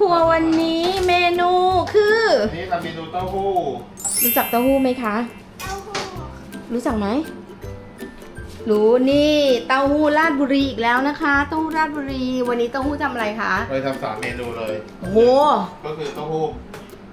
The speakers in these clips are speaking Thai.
ครัววันนี้เมนูคือนี่ทำเมนูเต้าหู้รู้จักเต้าหู้ไหมคะ เต้าหู้รู้จักไหมรู้นี่เต้าหู้ราดบุรีอีกแล้วนะคะเต้าหู้ราดบุรี วันนี้เต้าหู้ทำอะไรคะเลยทำสามเมนูเลย โอ้โหก็คือเต้าหู้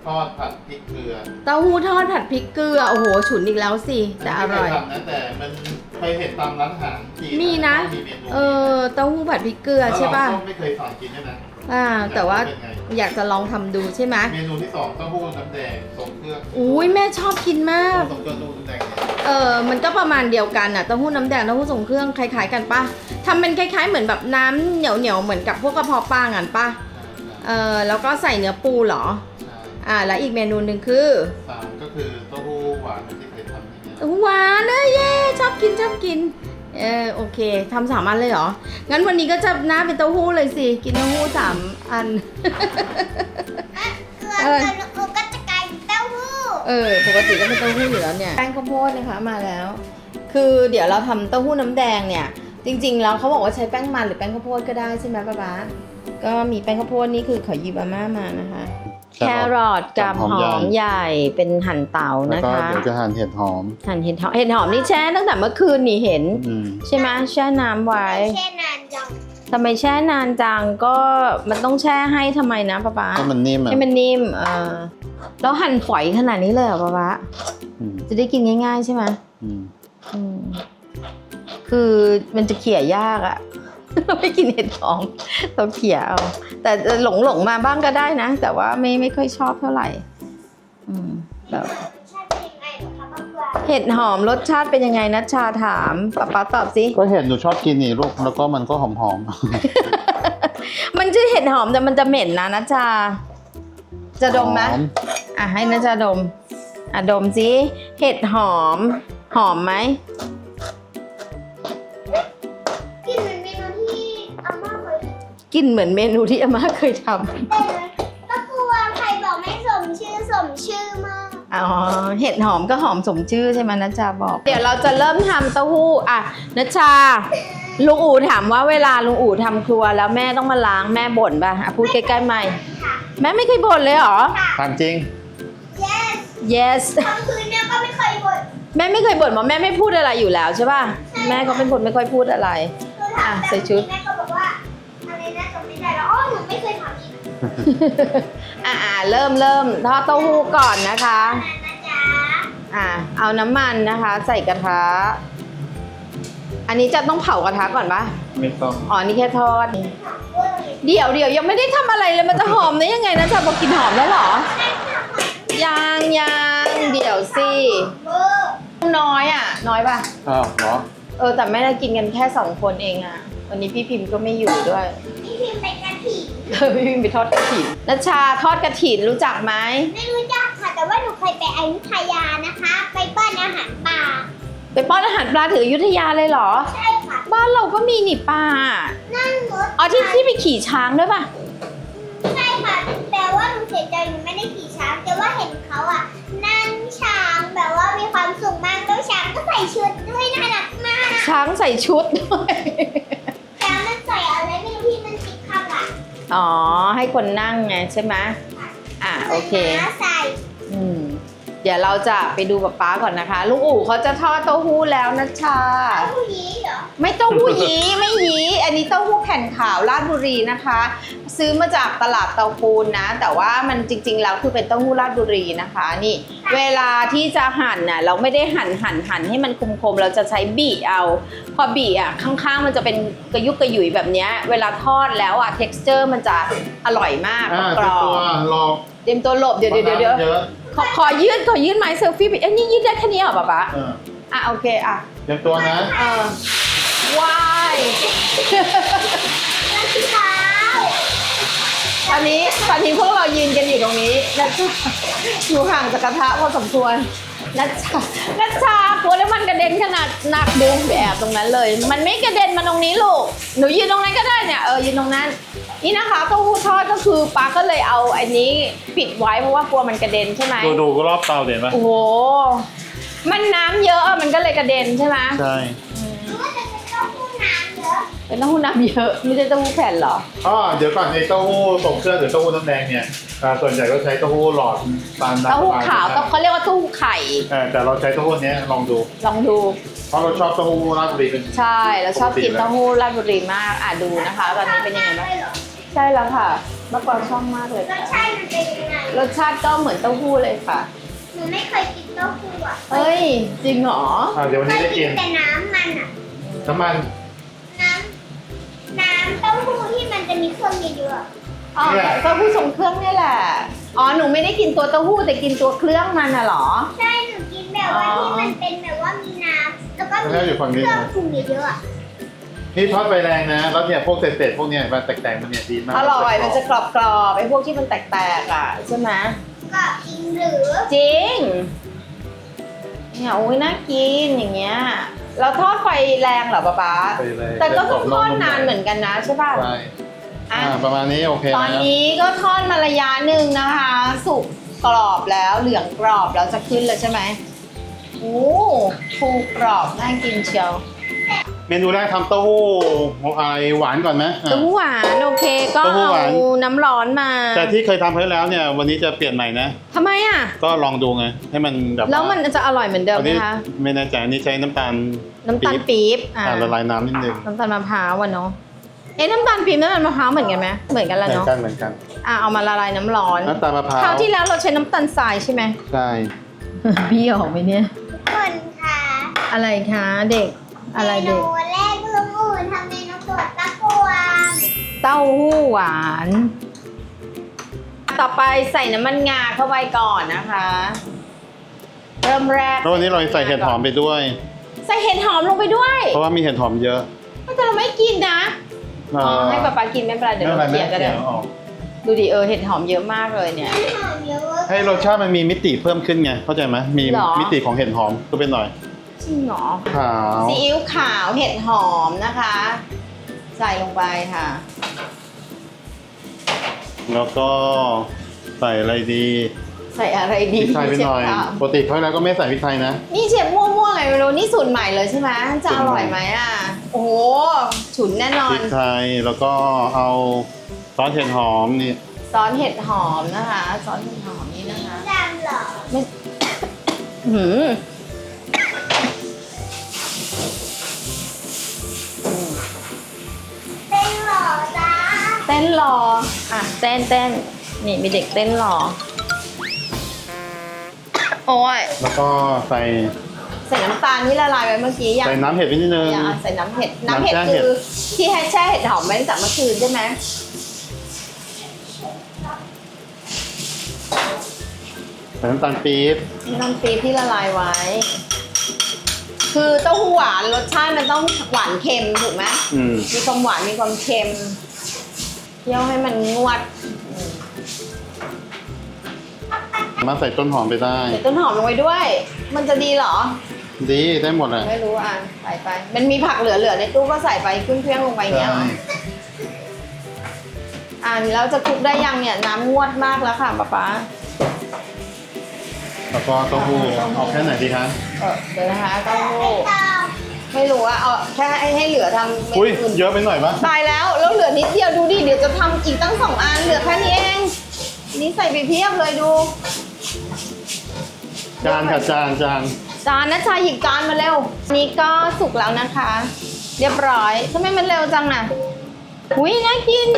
ทอดผัดพริกเกลือเต้าหู้ทอดผัดพริกเกลือโอ้โหฉุนอีกแล้วสิจะอร่อย ไม่เคทำนะแต่มันเคยเห็นตามร้านอาหารจีนมีนะ มีเมนูเออเต้าหู้ผัดพริกเกลือใช่ป่ะแล้วเราก็ไม่เคยสอนกินด้วยนะ อ่าแต่ว่าเป็นไงอยากจะลองทำดูใช่ไหมเมนูที่สองเต้าหู้น้ำแดงทรงเครื่องอุ้ยแม่ชอบกินมาก ทรงเครื่องเต้าหู้น้ำแดงเนี่ยเออมันก็ประมาณเดียวกันอะเต้าหู้น้ำแดงเต้าหู้ทรงเครื่องคล้ายๆกันปะทำเป็นคล้ายๆเหมือนแบบน้ำเหนียวๆเหมือนกับพวกกระเพาะปลางันปะเออแล้วก็ใส่เนื้อปูเหรอ ใช่อ่า แล้วอีกเมนูหนึ่งคือสามก็คือเต้าหู้หวานเหมือนที่เคยทำอย่างเงี้ยเต้าหู้หวานเอ้ยเย้ชอบกินชอบกิน เออโอเคทำสามอันเลยเหรอ งั้นวันนี้ก็จะหน้าเป็นเต้าหู้เลยสิ กินเต้าหู้สามอันเกลือเกลือหนูก็จะกลายเป็นเต้าหู้เออปกติก็เป็นเต้าหู้อยู่แล้วเนี่ยแป้งข้าวโพดนะคะมาแล้ว คือเดี๋ยวเราทำเต้าหู้น้ำแดงเนี่ย จริงๆแล้วเขาบอกว่าใช้แป้งมันหรือแป้งข้าวโพดก็ได้ใช่ไหมป้าบ้าก็มีแป้งข้าวโพดนี่คือขอหยิบอาม่ามานะคะ แครอทกับหอมใหญ่เป็นหั่นเตาแล้วนะก็คะเดี๋ยวจะหั่นเห็ดหอม หั่นเห็ดหอมเห็ดหอมนี่แช่ตั้งแต่เมื่อคืนนี่เห็นอืมใช่ไหมแช่น้ำไว้แช่นานจังทำไมแช่นานจังก็มันต้องแช่ให้ทำไมนะป้าบ้าให้มันนิ่มอะให้มันนิ่มเออแล้วหั่นฝอยขนาดนี้เลยเหรอป้าบ้าอืมจะได้กินง่าย ๆ ใช่ไหมอืมอืมคือมันจะเขี่ยยากอะ ไม่กินเห็ดหอมต้องเขี่ยเอา แต่หลงหลงๆมาบ้างก็ได้นะ แต่ว่าไม่ไม่ค่อยชอบเท่าไหร่ อืมแบบใช่เป็นยังไงเหรอคะป้าเกลือเห็ดหอมรสชาติเป็นยังไงนัชชาถามป๊าป๊าตอบสิ ก็เห็ดหนูชอบกินนี่ลูกแล้วก็มันก็หอมหอมมันชื่อเห็ดหอมแต่มันจะเหม็นนะนัชชา จะดมไหมหออะให้นัชชาดม อะดมสิเห็ดหอม หอมไหม กินเหมือนเมนูที่อาม่าเคยทำต่ป้ากลัวใครบอกไม่สมชื่อสมชื่อมากอ๋อเห็ดหอมก็หอมสมชื่อใช่ไหมนัชชาบอก เดี๋ยวเราจะเริ่มทำเต้าหู้อะนัชชา ลุงอู๋ถามว่าเวลาลุงอู๋ทำครัวแล้วแม่ต้องมาล้างแม่บ่นป่ะอะพูดใกล้ๆไม่ค่ะ แม่ไม่เคยบ่นเลยเหรอ ถามจริง yes yes ทั้งคืนเนี่ยก็ไม่เคยบ่นแม่ไม่เคยบ่นเพราแม่ไม่พูดอะไรอยู่แล้วใช่ป่ะแม่ก็เป็นคนไม่ค่อยพูดอะไรอถามอะใส่ชุด แม่ก็ อีกอะอะเริ่มเริ่มทอดเต้าหู้ก่อนนะคะนะจ๊ะอะเอาน้ำมันนะคะ ใส่กระทะ อันนี้จะต้องเผากระทะก่อนปะไม่ต้องอ๋อนี่แค่ทอดถามเวอร์เลยเดี๋ยวเดี๋ยวยังไม่ได้ทำอะไรเลยมันจะหอมได้ยังไงนะจ๊ะบอกกินหอมแล้วเหรอใช่ค่ะยังยังเดี๋ยวสิเวอร์น้อยอะ น้อยป่ะอ้าวเหรอเออแต่ไม่ได้กินกันแค่สองคนเองอะ วันนี้พี่พิมพ์ก็ไม่อยู่ด้วย เออพี่พิมพ์ไปทอดกระถินนัชชาทอดกระถินรู้จักไหมไม่รู้จักค่ะ แต่ว่าหนูเคยไปอยุธยานะคะ ไปป้อนอาหารป่าไปป้อนอาหารปลาถืออยุธยาเลยเหรอ ใช่ค่ะ บ้านเราก็มีนี่ปลานั่งรถอ๋อที่ที่ไปขี่ช้างด้วยป่ะใช่ค่ะ แต่ว่าหนูเสียใจหนูไม่ได้ขี่ช้าง แต่ว่าเห็นเขาอะ นั่งช้างแบบว่ามีความสุขมากแล้วช้างก็ใส่ชุดด้วยน่ารักมาก ช้างใส่ชุดด้วย อ๋อ ให้คนนั่งไงใช่ไหมอะโอเคม้าใส่อืมเดี๋ยวเราจะไปดูกับป๊าก่อนนะคะ ลุงอู๋เขาจะทอดเต้าหู้แล้วนะชาเอาผู้หญิงเหรอ ไม่เต้าหู้ยี้ไม่ยี้อันนี้เต้าหู้แผ่นขาวราชบุรีนะคะ ซื้อมาจากตลาดเตาปูนนะ แต่ว่ามันจริง ๆ แล้วคือเป็นเต้าหู้ราชบุรีนะคะ นี่ เวลาที่จะหั่นน่ะเราไม่ได้หั่นหั่นหั่นให้มันคมๆเราจะใช้บีเอา พอบีอะข้างๆ มันจะเป็นกระยุกกระหยุยแบบเนี้ยเวลาทอดแล้วอะ texture มันจะอร่อยมากอ่ากรเจ้าอบตัวรอเตรียมตัวหลบเดี๋ยวเดี๋ยวเดี๋ยวเดี๋ยวเยอะ ขอขอยืดขอยืดไม้เซลฟี่ไปเอ้ยนี่ยืดได้แค่นี้เหรอป๊าป๊าเอออะโอเคอะเตรียมตัวนะเออว้ายแล้วที่เท้าตอนนี้ตอนนี้พวกเรายืนกันอยู่ตรงนี้นะจ๊ะอยู่ห่างจากกระทะพอสมควรนัชชานัชชากลัวแล้วมันกระเด็นขนาดหนักดูแอบตรงนั้นเลย มันไม่กระเด็นมาตรงนี้ลูก หนูยืนตรงนั้นก็ได้เนี่ย เออยืนตรงนั้น นี่นะคะเต้าหู้ทอดก็คือปาก็เลยเอาอันนี้ปิดไว้เพราะว่ากลัวมันกระเด็นใช่ไหมดูดูรอบเตาเห็นไหมโอ้โหมันน้ำเยอะอะมันก็เลยกระเด็นใช่ไหมใช่หรือว่าจะเป็นเต้าหู้น้ำเยอะเป็นเต้าหู้น้ำเยอะไม่ใช่เต้าหู้แผ่นเหรออ๋อเดี๋ยวก่อนไอ้เต้าหู้ส่งเครื่องหรือเต้าหู้น้ำแดงเนี่ยอ่าส่วนใหญ่ก็ใช้เต้าหู้หลอดตามเต้าหู้ขาวร้นก็เขาเรียกว่าเต้าหู้ไข่เออแต่เราใช้เต้าหู้เนี้ยลองดู ลองดูเพราะเราชอบเต้าหู้ราดบุรีเป็นใช่แล้วชอบกินเต้าหู้ราดบุรีมากอะดูนะคะตอนนี้เป็นยังไงบ้างด้วยเหรอใช่แล้วค่ะเมื่อก่อนชอบมากเลยรสชาติมันเป็นยังไงรสชาติก็เหมือนเต้าหู้เลยค่ะ หนูไม่เคยกินเต้าหู้อะเอ้ย จริงเหรอ อ่าเดี๋ยววันเคนี้ยได้กิกินนแต่น้ำมันอะ น้ำมันน้ำน้ำเต้าหู้ที่มันจะมีเครื่องเยอะๆอะอ๋อเนี่ยเต้าหู้ทรงเครื่องนี่แหละ อ๋อ หนูไม่ได้กินตัวเต้าหู้แต่กินตัวเครื่องมันน่ะเหรอ ใช่หนูกินแบบว่าอ๋อที่มันเป็นแบบว่ามีน้ำแล้วก็มีแล้วอยู่ฝั่งเคนี้รื่องนะปรุงเยอะๆอะ นี่ทอดไฟแรงนะ แล้วเนี่ยพวกเศษๆพวกเนี้ยมันแตกๆมันเนี่ยดีมากอร่อยมันจะกรอบๆไอ้พวกที่มันแตกๆอะใช่ไหมก็กินหรือจริงเนี่ยโอ้ยน่ากินอย่างเงี้ยเราทอดไฟแรงเหรอป๊าป๊าไปเลยแต่ก็ต้องทอดนานเหมือนกันนะใช่ป่ะใช่อะอ่าประมาณนี้โอเคตอนนะนี้ก็ทอดมาระยะหนึ่งนะคะ สุกกรอบแล้วเหลืองกรอบแล้วจะขึ้นเลยใช่ไหมโอ้ฟูกรอบน่ากินเชียว เมนูแรกทำเต้าหู้อะไรหวานก่อนไหมอะ เต้าหู้หวานโอเคก็เต้าหู้หวาเอาน น้ำร้อนมาแต่ที่เคยทำไปแล้วเนี่ยวันนี้จะเปลี่ยนใหม่นะ ทำไมอะ ก็ลองดูไง ให้มันแบบแล้วมันจะอร่อยเหมือนเดิมอันไหมนี้คะ ไม่แน่ใจอันนี้ใช้น้ำตาลน้ำตาลปี๊บปี๊บอ่าอ่าละลายน้ำนิดนึงน้ำตาลมะพร้าวอะเนาะเอ๊ะน้ำตาลปี๊บน้ำตาลมะพร้าวเหมือนกันไหมเหมือนกันเหแหละมือนเนาะกันเหมือนกันอะเอามาละลายน้ำร้อนน้ำตาลมะพร้าวคราวที่แล้วเราใช้น้ำตาลทรายใช่ไหม ใช่ พี่ออกไหมเนี่ย ทุกคนค่ะ อะไรคะเด็ก อะไรเมเด็นูกแรกลุงอุ่นทำเมนูตัวตะกวางเต้าหู้หวาน ต่อไปใส่น้ำมันงาเข้าไปก่อนนะคะ เริ่มแรกแล้ววันนี้เราใส่เห็ดหอมไปด้วย ใส่เห็ดหอมลงไปด้วยเพราะว่ามีเห็ดหอมเยอะแต่เราไม่กินนะเอ่อ๋ออให้ป๊าป๊ากินไม่เป็นไรเดี๋ยวไม่เราเป็นไรเคี่ยวก็ได้แม่เคี่ยวออก ดูดิเออเห็ดหอมเยอะมากเลยเนี่ยมันหอมเยอะเวอร์ให้รสชาติมันมีมิติเพิ่มขึ้นไง เข้าใจไหมมีหรอ มิติของเห็ดหอมก็เป็นหน่อย จริงเหรอขาวซีอิ๊วขาวเห็ดหอมนะคะ ใส่ลงไปค่ะ แล้วก็ใส่อะไรดีใส่อะไรพดีริกไทยไปหน่อยเชฟถามปกติเขาวที่แล้วก็ไม่ใส่พริกไทยนะ นี่เชฟมั่วๆไงไม่รู้นี่สูตรใหม่เลยใช่ไหมจะอร่อยไหมอะ โอ้โหฉุนแน่นอพนริกไทยแล้วก็เอาซอสเห็ดหอมนี่ซอสเห็ดหอมนะคะ ซอสเห็ดหอมนี่นะคะดำเหรอไม่หืมอื ต้นรออะเต้นเต้นนี่มีเด็กเต้นรอ โอ้ยแล้วก็ใส่ใส่น้ำตาลที่ละลายไปเมื่อกี้ยังใส่น้ำเห็ดไปนิดนึงยังอะใส่น้ำเห็ด น้ำเห็ดน้ำแช่เห็คืดอที่ให้แช่เห็ดหอมไว้ตั้งแต่เมื่อคืนใช่ไหมใส่น้ำตาลปี๊บน้ำปี๊บที่ละลายไว้ คือเต้าหู้หวานรสชาติมันต้องหวานเค็มถูกไหมอืม มีความหวานมีความเค็ม เคี่ยวให้มันงวดมาใส่ต้นหอมไปได้ ใส่ต้นหอมลงไปด้วย มันจะดีเหรอ ดีได้หมดอะไม่รู้อะใส่ไป มันมีผักเหลือๆในตู้ก็ใส่ไปเครื่องเครื่องลงไปอย่างเงี้ยเหรอใช่อ่าแล้วจะคลุกได้ยังเนี่ยน้ำงวดมากแล้วค่ะป๊าป๊าแล้วก็เต้าหู้เอาแค่ไหนดีคะเออเดี๋ยวนะคะเต้าหู้ ไม่ต้องไม่รู้อะเอาแค่ให้ให้เหลือทำเมอุ้ยนูอื่นเยอะไปหน่อยปะตายแล้วแล้วเหลือนิดเดียวดูดิเดี๋ยวจะทำอีกตั้งสองอันเหลือแค่นี้เองนี่ใส่ไปเพียบเลยดู จานค่ะจานจานจานนะชายหยิบจานมาเร็ว นี่ก็สุกแล้วนะคะ เรียบร้อยทำไมมันเร็วจังน่ะ อุ้ยน่ากิน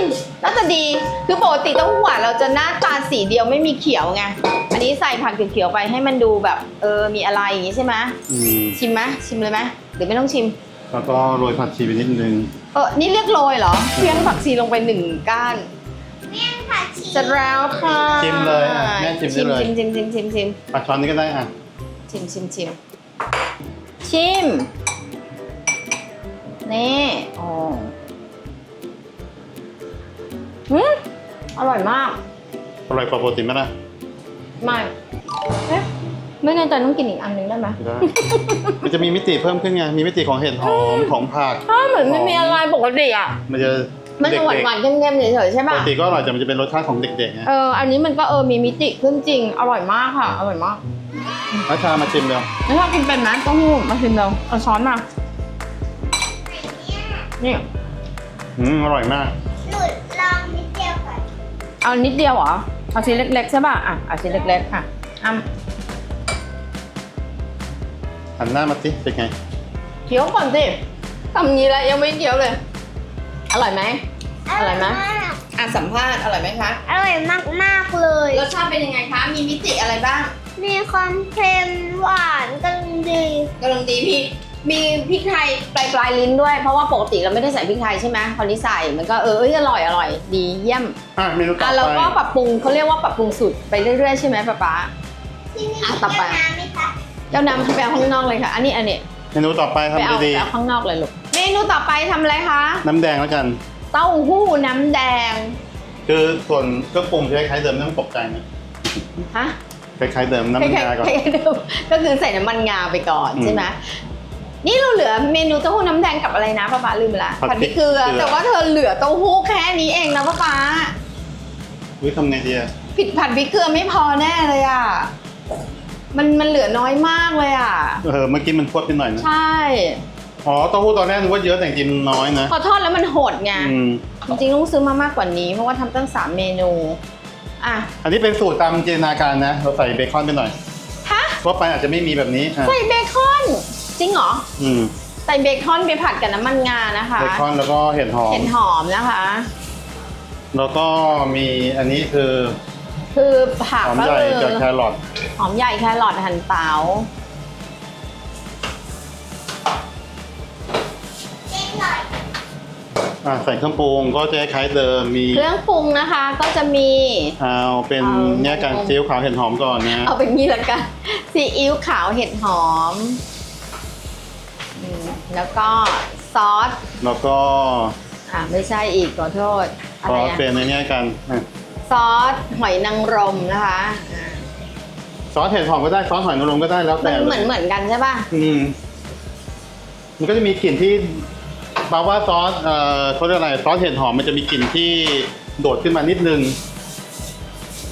น่าจะดี คือปกติเต้าหู้หวานเราจะหน้าตาสีเดียวไม่มีเขียวไง อันนี้ใส่ผักเขียวๆไปให้มันดูแบบเออ มีอะไรอย่างงี้ใช่ไหมอืมชิมไหมชิมเลยไหมหรือไม่ต้องชิม แล้วก็โรยผักชีไปนิดนึง เออ นี่เรียกโรยเหรอ เพียงผักชีลงไปหนึ่งก้าน เมี่ยงผัดชีเสร็จแล้วค่ะชิมเลยอะแม่ชิมได้เลย ชิมชิมชิมชิมชิมปัดช้อนนี้ก็ได้อะชิมชิมชิมชิมนี่ อ๋อ หืมอร่อยมาก อร่อยกว่าปกติไหมล่ะไม่เอ๊ะไม่แน่ใจต้องกินอีกอันหนึงได้ไหมได้ มันจะมีมิติเพิ่มขึ้นไง มีมิติของเห็ดหอมของผัก ถ้าเหมือนไม่มีอะไรปกติอะ มันจะมันเด็จะหวานกหวานๆเค็มๆเฉยๆใช่ๆปป่ะ กติก็อร่อยแต่มันจะเป็นรสชาติของเด็กๆไงเออ อันนี้มันก็เออมีมิติขึ้นจริง อร่อยมากค่ะ อร่อยมากนัชชามาชิมเร็วแล้วชอบกินเป็นไหมเต้าหู้มาชิมเราเอาช้อนมานี่อืมอร่อยมาก เอานิดเดียวเหรอ เอาชิ้นเล็กๆใช่ป่ะ อะ เอาชิ้นเล็กๆค่ะอ้ำหันหน้ามาสิเป็นไง เคี้ยวก่อนสิทำนี้แล้วยังไม่เคี้ยวเลย อร่อยไหม อร่อยไหมมากอะสัมภาษณ์อร่อยไหมคะ อร่อยมากมากๆเลย รสชาติเป็นยังไงคะ มีมิติอะไรบ้างมีความเค็มหวานกำลังดีกำลังดีมี มีพริกไทยปลายปลายลิ้นด้วย เพราะว่าปกติเราไม่ได้ใส่พริกไทยใช่ไหมพอนี้ใส่มันก็เออเอยอร่อยอร่อยดีเยี่ยมอะเมนูต่อะอเราไปก็ปรับปรุงเขาเรียกว่าปรับปรุงสูตรไปเรื่อยๆใช่ไหมป๊าป๊า ที่นี่อะมีต่อไป แก้วน้ำไหมคะเจ้าน้ำไปเอาข้างนอกเลยค่ะ อันนี้อันนี้เมนูต่อไปไปเอาทำดีไปเอาข้างนอกเลยลูกเมนูต่อไปทำอะไรคะ ๆน้ำแดงแล้วกัน เต้าหู้น้ำแดงคือส่วนเครื่องปรุงจะคล้ายๆเดิมไม่ต้องตกใจนะฮะคล้ายๆเดิมน้ำคมันล้ายงาก่อน ๆคล้ายๆเดิมก็คือใส่น้ำมันงาไปก่อนอืม ใช่ไหม นี่เราเหลือเมนูเต้าหู้น้ำแดงกับอะไรนะป้าป๊าลืมไปละผัดผัดพริกพริกเกลือเกลือ แต่ว่าเธอเหลือเต้าหู้แค่นี้เองนะป้าป๊าวิทำไงดีอะผิดผัดพริกเกลือไม่พอแน่เลยอะมันมันเหลือน้อยมากเลยอะ เออเมื่อกี้มันพวดไปหน่อยนะใช่ อ๋อเต้าหู้ตอนแรกนึกว่าเยอะแต่จริงๆมันน้อยนะพอทอดแล้วมันโหดไงอืมจริงๆต้องซื้อมามากกว่านี้ เพราะว่าทำตั้งสามเมนูอะอันนี้เป็นสูตรตามจินตนาการนะ เราใส่เบคอนไปหน่อยฮะว่าไปอาจจะไม่มีแบบนี้อะใส่เบคอน จริงเหรอ อืมใส่เบคอนไปผัดกับน้ำมันงานะคะ เบคอนแล้วก็เห็ดหอม เห็ดหอมนะคะ แล้วก็มีอันนี้คือคือผักหอมก็ใหญ่คือกับแครอทหอมใหญ่แครอทหั่นเตาเจ๊หน่อยอะใส่เครื่องปรุงก็จะคล้ายๆเดิมมี เครื่องปรุงนะคะก็จะมี เอาเป็นเอา เนี่ยกันซีอิ๊วขาวเห็ดหอมก่อนนะเอาเป็นงี้ละกันซีอิ๊วขาวเห็ดหอมอืม แล้วก็ซอส แล้วก็อ่าไม่ใช่อีกขอโทษ อะซไรอสอะเป็นในเนี้ยกันอะซอสหอยนางรมนะคะอ่าซอสเห็ดหอมก็ได้ซอสหอยนางรมก็ได้แล้วมัแต่นเหมือนเหมือนกันใช่ป่ะ อืมมันก็จะมีกลิ่นที่แปลว่าซอสเอ่อเขาเรียกอะไรซอสเห็ดหอมมันจะมีกลิ่นที่โดดขึ้นมานิดนึง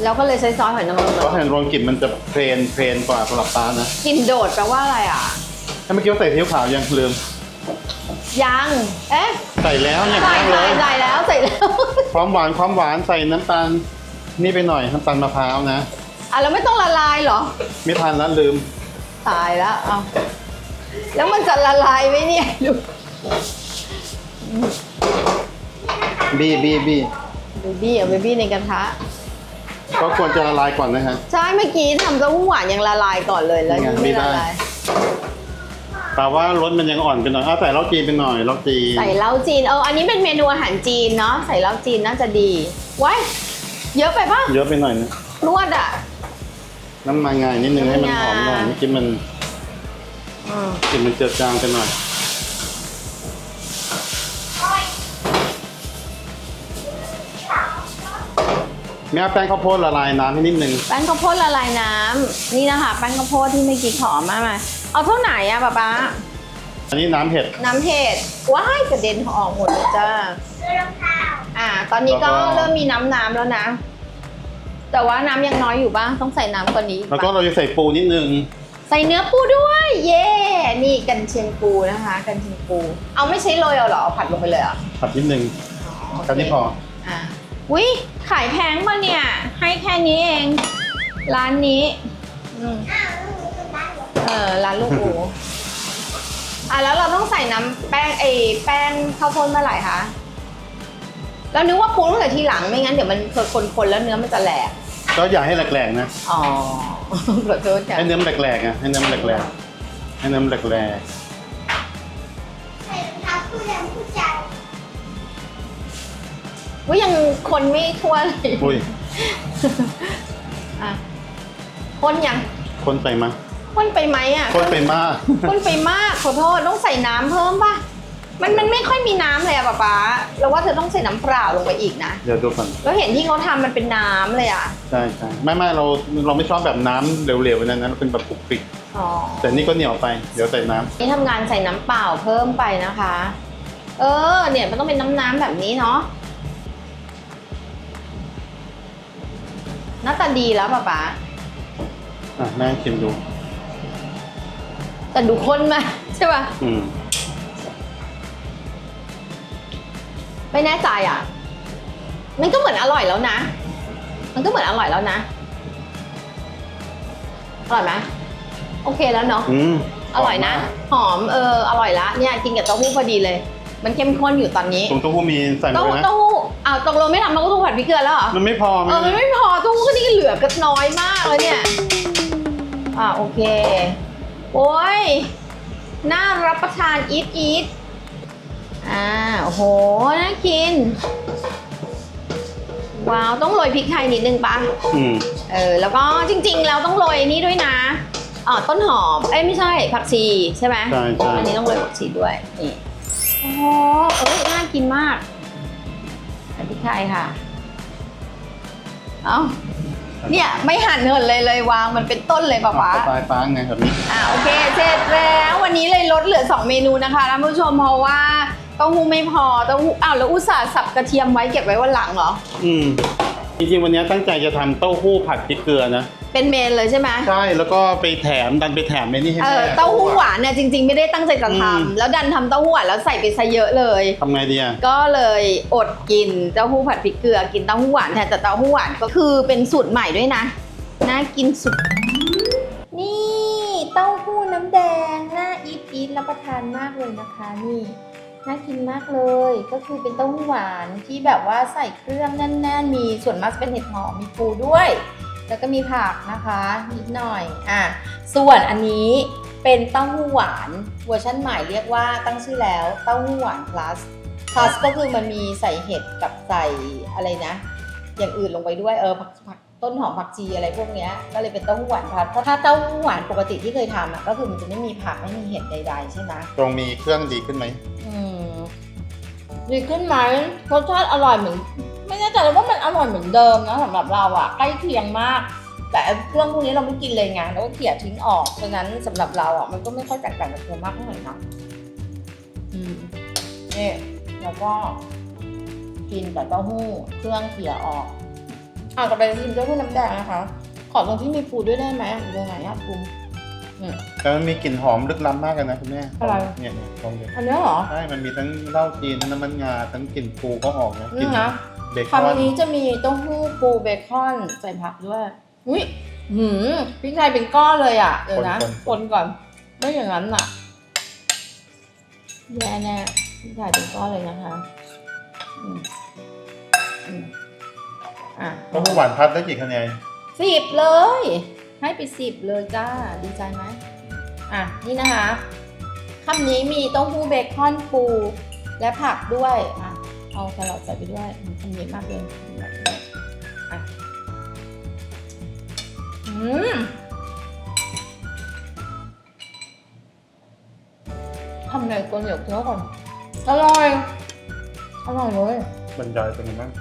แล้วก็เลยใช้ซอสหอยนางรมซอสเห็ดนางรมกลิ่นมันจะเพลนเพลนกว่าสำหรับตานะ กลินโดดแปลว่าอะไรอะ ถ้าเมื่อกี้ว่าใส่ซีอิ๊วขาวยังลืมยัง เอ๊ะ ใส่แล้วเนี่ยใส่แป้งเลใส่ยใส่แล้วใส่แล้ว ความหวานความหวานใส่น้ำตาลนี่ไปหน่อยน้ำตาลมะพร้าวนะ อะแล้วไม่ต้องละลายเหรอ ไม่ทันแล้วลืม ตายแล้วเอาแล้วมันจะละลายไหมเนี่ยดูบี้บี้บี้เบบี้เอาเบบี้ในกระทะ ก็ควรจะละลายก่อนนะฮะ ใช่เมื่อกี้ทำเต้าหู้หวานยังละลายก่อนเลยแล้วยังไงไม่ไม่ละได้ลาย แต่ว่ารสมันยังอ่อนไปหน่อยเอาใส่เหล้าจีนไปหน่อยเหล้าจีนใส่เหล้าจีนเอออันนี้เป็นเมนูอาหารจีนเนาะใส่เหล้าจีนน่าจะดีว้ายเยอะไปปะเยอะไปหน่อยนะนวดอะ น้ำมันงานิดนึงให้มันหอมหน่อยน้ำมันงาเมื่อกี้มันอืมกลิ่นมันเจือจางไปหน่อยโอ้ยแม่เอาแป้งข้าวโพดละลายน้ำให้นิดนึง แป้งข้าวโพดละลายน้ำนี่นะคะแป้งข้าวโพดที่เมื่อกี้ขอมามา เอาเท่าไหนอะป๊าป๊าอันนี้น้ำเห็ด น้ำเห็ดว้ายกระเด็นออกหมดเลยจ้าดูรองเท้าอ่า ตอนนี้ก็แล้วก็ เริ่มมีน้ำน้ำแล้วนะ แต่ว่าน้ำยังน้อยอยู่บ้างต้องใส่น้ำกว่านี้แล้วก็เราจะใส่ปูนิดนึง ใส่เนื้อปูด้วย เย่นี่กันเชียงปูนะคะ กันเชียงปู เอาไม่ใช้โรยเอาเหรอเอาผัดลงไปเลยเหรอผัดนิดนึงโอเค แค่นี้พอ อะวิขายแพงมาเนี่ย ให้แค่นี้เอง ร้านนี้ อืมอ้าวแล้วหนู เป็นบ้านเหรอเออร้านลูกอูอะแล้วเราต้องใส่น้ำแป้งไอ้แป้งข้าวโพดเมื่อไหร่คะเรานึกว่าปรุงตั้งแต่ทีหลังไม่งั้นเดี๋ยวมันคนๆแล้วเนื้อมันจะแหลกก็อย่าให้แหลกๆนะอ๋อขอโทษค่ะให้เนื้อมันแหลกๆอะให้เนื้อมันแหลกๆให้เนื้อมันแหลกใส่รองเท้าคู่เดิมคู่ใจว่ายังคนไม่ทั่วเลยๆอุ้ยอะคนยัง คนใส่มา คนไปไหมอะคนไปมากคนไปมากขอโทษต้องใส่น้ำเพิ่มป่ะมันมันไม่ค่อยมีน้ำเลยอะป๊าป๊าเราว่าเธอต้องใส่น้ำเปล่าลงไปอีกนะเดี๋ยวดูก่อนแล้วเห็นที่เขาทำมันเป็นน้ำเลยอะใช่ใช่ไม่ไม่เราเราไม่ชอบแบบน้ำเหลวๆนั้นนะเราเป็นแบบปลุกปิกอ๋อแต่นี่ก็เหนียวไปเดี๋ยวใส่น้ำนี่ทำงานใส่น้ำเปล่าเพิ่มไปนะคะ เออ เนี่ยมันต้องเป็นน้ำน้ำๆแบบนี้เนาะหน้าตาดีแล้วป๊าป๊าอะแม่ชิมดู แต่ดูข้นมากใช่ป่ะ อืมไปไม่แน่ใจอะ มันก็เหมือนอร่อยแล้วนะ มันก็เหมือนอร่อยแล้วนะ อร่อยไหมโอเคแล้วเนาะ อืมอร่อยนะ หอม เออ อร่อยละ เนี่ยกินกับเต้าหู้พอดีเลย มันเข้มข้นอยู่ตอนนี้ตรงเต้าหู้มีใส่หมเต้าดหู้เลยนะเต้าหู้อ้าวตกลงไม่ทำเต้าหู้ผัดพริกเกลือแล้วเหรอ มันไม่พอเออ มันไม่พอเต้าหู้ก็นี่เหลือก็น้อยมากเลยเนี่ย อ่าโอเค โอ้ย น่ารับประทานอีทอีทอ่าโอ้โห น่ากิน ว้าว ต้องโรยพริกไทยนิดนึงปะอืมเออ แล้วก็จริง ๆ แล้วต้องโรยนี่ด้วยนะอ๋อต้นหอม เอ้ยไม่ใช่ ผักชีใช่ไหมใช่ใช่อันนี้ต้องโรยผักชีด้วย นี่ โอ้โหเอ้ย น่ากินมากใส่พริกไทยค่ะ เอ้า เนี่ยไม่หั่นเหินเลยเลยวางมันเป็นต้นเลยป๊าป๊าสไตล์ฟ้าไงแบบนี้อ่าโอเคเสร็จแล้ววันนี้เลยลดเหลือ 2 เมนูนะคะท่านผู้ชมเพราะว่าเต้าหู้ไม่พอเต้าหู้อ้าวแล้วอุตส่าห์สับกระเทียมไว้เก็บไว้วันหลังเหรออืมจริงๆวันนี้ตั้งใจจะทำเต้าหู้ผัดพริกเกลือนะ เป็นเมนเลยใช่ไหมใช่แล้วก็ไปแถมดันไปแถมไอ้นี่ให้เอแม่อเต้าหู้หวานเนี่ยจริงๆ ไม่ได้ตั้งใจจะทอืมำแล้วดันทำเต้าหู้หวานแล้วใส่ไปซะเยอะเลย ทำไงดีอะ ก็เลยอดกินเต้าหู้ผัดพริกเกลือกินเต้าหู้หวานแทนแต่เต้าหู้หวานก็คือเป็นสูตรใหม่ด้วยนะน่ากินสุด นี่เต้าหู้น้ำแดงน่าอีทอีทรับประทานมากเลยนะคะนี่น่ากินมากเลย ก็คือเป็นเต้าหู้หวานที่แบบว่าใส่เครื่องแน่นๆ มีส่วนมากจะเป็นเห็ดหอมมีปูด้วย แล้วก็มีผักนะคะนิดหน่อยอะส่วนอันนี้เป็นเต้าหู้หวานเวอร์ชันใหม่เรียกว่าตั้งชื่อแล้วเต้าหู้หวาน plus plus ก็คือมันมีใส่เห็ดกับใส่อะไรนะ อย่างอื่นลงไปด้วยเออผักผักต้นหอมผักชีอะไรพวกเนี้ยก็เลยเป็นเต้าหู้หวานพัดเพราะถ้าเต้าหู้หวานปกติที่เคยทำอะก็คือมันจะไม่มีผักไม่มีเห็ดใดๆใช่ไหมตรงมีเครื่องดีขึ้นไหมอืมดีขึ้นไหมรสชาติอร่อยเหมือน ไม่แน่ใจเลยว่ามันอร่อยเหมือนเดิมนะสำหรับเราอะใกล้เคียงมาก แต่เครื่องพวกนี้เราไม่กินเลยไงเราก็เขี่ยทิ้งออกฉะนั้นสำหรับเราอะมันก็ไม่ค่อยแตกต่างจากเธอมากเท่าไหร่นะอืมนี่แล้วก็กินแต่เต้าหู้เครื่องเขี่ยออกอะก็ไปกินเต้าหู้น้ำแดงนะคะ ขอตรงที่มีปูด้วยได้ไหมอยู่ตรงไหนอะปูอืมแต่มันมีกลิ่นหอมลึกล้ำมากเลยนะคุณแม่อะไร เนี่ยเนี่ยตรงนี้อันนี้เหรอ ใช่มันมีทั้งเหล้าจีนทั้งน้ำมันงาทั้งกลิ่นปูก็ออกนะกนี่ลิ่นนะเบคอนคำนี้จะมีเต้าหู้ปูเบคอนใส่ผักด้วยอุ้ยหืมพริกไทยเป็นก้อนเลยอะ เดี๋ยวนะคนก่อน ไม่อย่างนั้นอะ แย่แน่พริกไทยเป็นก้อนเลยนะคะอืมอืมอะเต้าหู้หวานพัดได้กี่คะแนนสิบเลย ให้ไปสิบเลยจ้า ดีใจไหมอะ นี่นะคะคำนี้มีเต้าหู้เบคอนปู และผักด้วย อะ เอาแครอทใส่ไปด้วยอืมคำนี้มากเลยอะอืมทำไงตัวเหนียวเคี้ยวก่อนอร่อย อร่อยเลย บรรยายเป็นยังไงบ้าง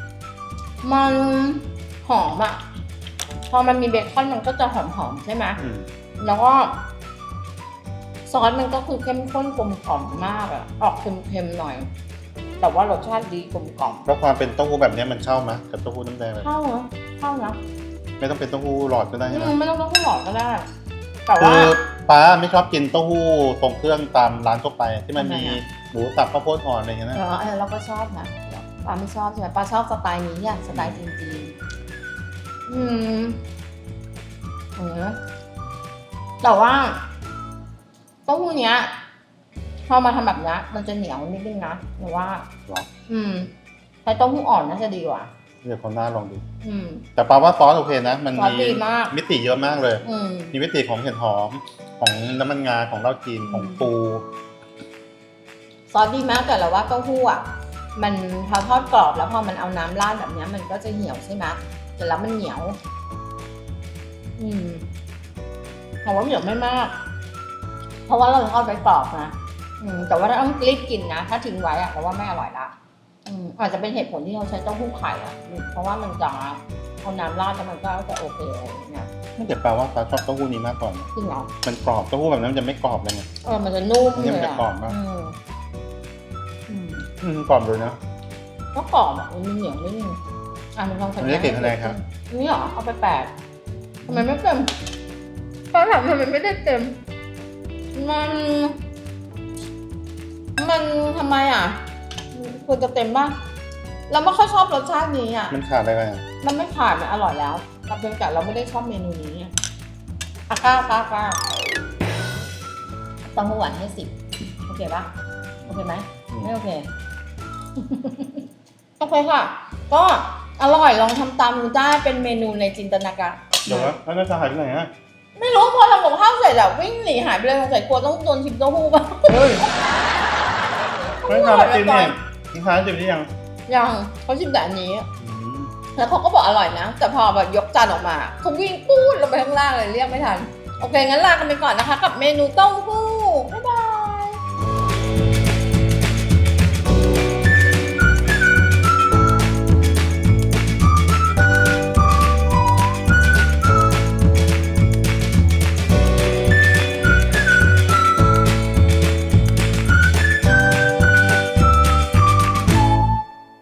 มันหอมอะพอมันมีเบคอนมันก็จะหอมๆใช่ไหมอืมแล้วก็ซอสมันก็คือเข้มข้นกลมกล่อมมากอะออกเค็มๆหน่อย แต่ว่ารสชาติดีกลมกล่อมแล้วความเป็นเต้าหู้แบบเนี้ยมันเข้าไหมกับเต้าหู้น้ำแดงเลยเข้านะเข้านะไม่ต้องเป็นเต้าหู้หลอดก็ได้ใช่ไหมอืมไม่ต้องต้องหลอดก็ได้ แต่คืว่าอป้าไม่ชอบกินเต้าหู้ตรงเครื่องตามร้านทั่วไป ที่มันมีทำไมอะ หมูสับข้าวโพดอ่อนอะไรอย่างเงี้ยนะเออเออเราก็ชอบนะปาไม่ชอบใช่ไหมปาชอบสไตล์นี้เนี่ยสไตล์จีนๆอืมเออแต่ว่าเต้าหู้เนี้ย พอมาทำแบบเนี้ยมันจะเหนียวนิดนึงนะหรือว่าหรออืมใช้เต้าหู้อ่อนน่าจะดีกว่า เดี๋ยวคนหน้าลองดูอืม แต่ป้าว่าซอสโอเคนะ มันซอสมีดีมาก มิติเยอะมากเลย อืม มีมิติของเห็ดหอม ของน้ำมันงาของเหล้าจีนของปู ซอสดีมากแต่เราว่าเต้าหู้อะ มันพอทอดกรอบแล้วพอมันเอาน้ำราดแบบเนี้ยมันก็จะเหี่ยวใช่ไหมแต่แล้วมันเหนียว อืมแต่ว่าเหนียวไม่มาก เพราะว่าเราทอดไปกรอบนะอืม แต่ว่าถ้าต้องรีบกินนะ ถ้าทิ้งไว้อะแต่ว่าไม่อร่อยละอืมอาจจะเป็นเหตุผลที่เขาใช้เต้าหู้ไข่อะเพราะว่ามันจะเอาน้ำราดแล้วมันก็จะโอเคอะไรอย่างเงี้ยไม่แต่แปลว่าป้าชอบเต้าหู้นี้มากกว่านะจริงเหรอมันกรอบเต้าหู้แบบนั้นมันจะไม่กรอบเลยไงเออมันจะนุ่มอันนี้เลมันยจะอะกรอบมากอืมอืมอืมกรอบเลยนะ ก็กรอบอะมันมีเหนียวนิดนึงอะมันลองอันนี้กี่คะแนนครับ อันนี้เหรอเอาไปแปดทำไมไม่เต็มตอนหลังทำไมไม่ได้เต็มมัน มันทำไมอะ ควรจะเต็มป่ะเราไม่ค่อยชอบรสชาตินี้อะ มันขาดอะไรไปอะมันไม่ขาดมันอร่อยแล้วแต่เพียงแต่เราไม่ได้ชอบเมนูนี้อะอะก้าวก้าวก้าวต้องหวานให้สิบโอเคปะโอเคไหมไม่โอเค โอเคค่ะ ก็อร่อยลองทำตามดูได้เป็นเมนูในจินตนาการ เดี๋ยวนะแล้วน้าชาหายไปไหนอะ ไม่รู้พอทำกับข้าวเสร็จอะวิ่งหนีหายไปเลยสงสัยกลัวต้องโดนชิมเต้าหู้ป่ะ เฮ้ย น้าชาไม่กินเนี่ยน้าชาจิบหรือยังยังเขาชิมแต่อันนี้อืมแล้วเขาก็บอกอร่อยนะ แต่พอแบบยกจานออกมาเขาวิ่งปูดลงไปข้างล่างเลยเรียกไม่ทัน โอเค งั้นลากันไปก่อนนะคะ กับเมนูเต้าหู้บ๊ายบาย